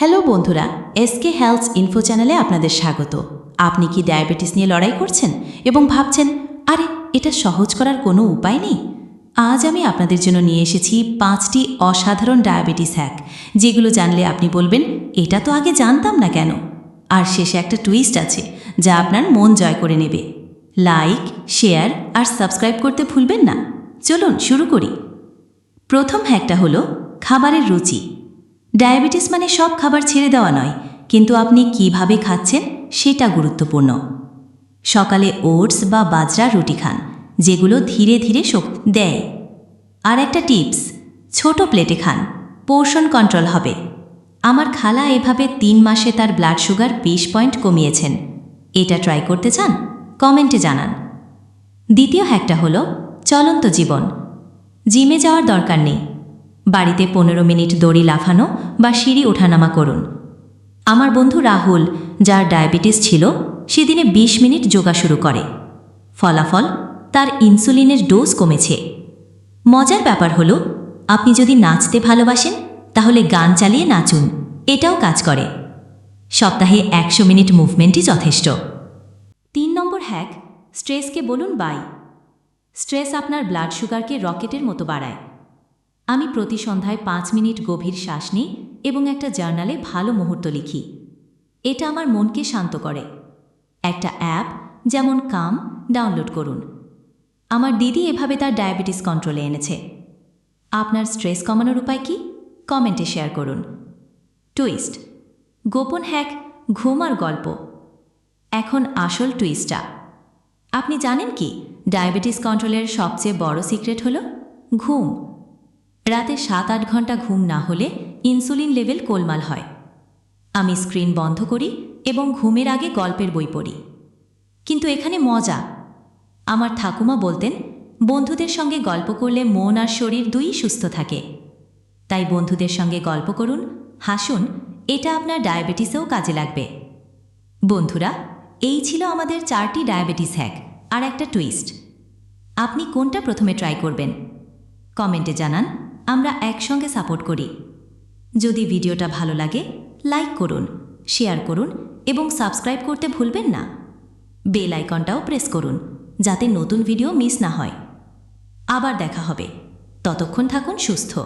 Hello বন্ধুরা SK health info চ্যানেলে আপনাদের স্বাগত। আপনি কি ডায়াবেটিস নিয়ে লড়াই করছেন এবং ভাবছেন, আরে, এটা সহজ করার কোনো উপায় নেই? আজ আমি আপনাদের জন্য নিয়ে এসেছি পাঁচটি অসাধারণ ডায়াবেটিস হ্যাক, যেগুলো জানলে আপনি বলবেন, এটা তো আগে জানতাম না কেন? আর শেষে একটা টুইস্ট আছে, যা আপনার মন জয় করে নেবে। লাইক, শেয়ার আর সাবস্ক্রাইব করতে ভুলবেন না। চলুন শুরু করি। প্রথম হ্যাকটা হলো খাবারের রুচি। ডায়াবেটিস মানে সব খাবার ছেড়ে দেওয়া নয়, কিন্তু আপনি কীভাবে খাচ্ছেন সেটা গুরুত্বপূর্ণ। সকালে ওটস বা বাজরা রুটি খান, যেগুলো ধীরে ধীরে শক্তি দেয়। আর একটা টিপস, ছোট প্লেটে খান, পোর্শন কন্ট্রোল হবে। আমার খালা এভাবে তিন মাসে তার ব্লাড সুগার বিশ পয়েন্ট কমিয়েছেন। এটা ট্রাই করতে চান? কমেন্টে জানান। দ্বিতীয় হ্যাকটা হলো, চলন্ত জীবন। জিমে যাওয়ার দরকার নেই। বাড়িতে পনেরো মিনিট দড়ি লাফানো বা সিঁড়ি ওঠানামা করুন। আমার বন্ধু রাহুল, যার ডায়াবেটিস ছিল, সেদিনে ২০ মিনিট যোগা শুরু করে। ফলাফল, তার ইনসুলিনের ডোজ কমেছে। মজার ব্যাপার হলো, আপনি যদি নাচতে ভালোবাসেন, তাহলে গান চালিয়ে নাচুন, এটাও কাজ করে। সপ্তাহে একশো মিনিট মুভমেন্টই যথেষ্ট। তিন নম্বর হ্যাক, স্ট্রেসকে বলুন বাই। স্ট্রেস আপনার ব্লাড সুগারকে রকেটের মতো বাড়ায়। আমি প্রতি সন্ধ্যায় পাঁচ মিনিট গভীর শ্বাস নিই এবং একটা জার্নালে ভালো মুহূর্ত লিখি। এটা আমার মনকে শান্ত করে। একটা অ্যাপ যেমন কাম ডাউনলোড করুন। আমার দিদি এভাবে তার ডায়াবেটিস কন্ট্রোলে এনেছে। আপনার স্ট্রেস কমানোর উপায় কি? কমেন্টে শেয়ার করুন। টুইস্ট। গোপন হ্যাক, ঘুম আর গল্প। এখন আসল টুইস্টটা। আপনি জানেন কি? ডায়াবেটিস কন্ট্রোলের সবচেয়ে বড় সিক্রেট হলো ঘুম। রাতে সাত আট ঘণ্টা ঘুম না হলে ইনসুলিন লেভেল কোলমাল হয়। আমি স্ক্রিন বন্ধ করি এবং ঘুমের আগে গল্পের বই পড়ি। কিন্তু এখানে মজা। আমার ঠাকুমা বলতেন, বন্ধুদের সঙ্গে গল্প করলে মন আর শরীর দুই সুস্থ থাকে। তাই বন্ধুদের সঙ্গে গল্প করুন, হাসুন, এটা আপনার ডায়াবেটিসেও কাজে লাগবে। বন্ধুরা, এই ছিল আমাদের চারটি ডায়াবেটিস হ্যাক আর একটা টুইস্ট। আপনি কোনটা প্রথমে ট্রাই করবেন? কমেন্টে জানান। আমরা একসঙ্গে সাপোর্ট করি। যদি ভিডিওটা ভালো লাগে, লাইক করুন, শেয়ার করুন এবং সাবস্ক্রাইব করতে ভুলবেন না। বেল আইকনটাও প্রেস করুন, যাতে নতুন ভিডিও মিস না হয়। আবার দেখা হবে। ততক্ষণ থাকুন সুস্থ।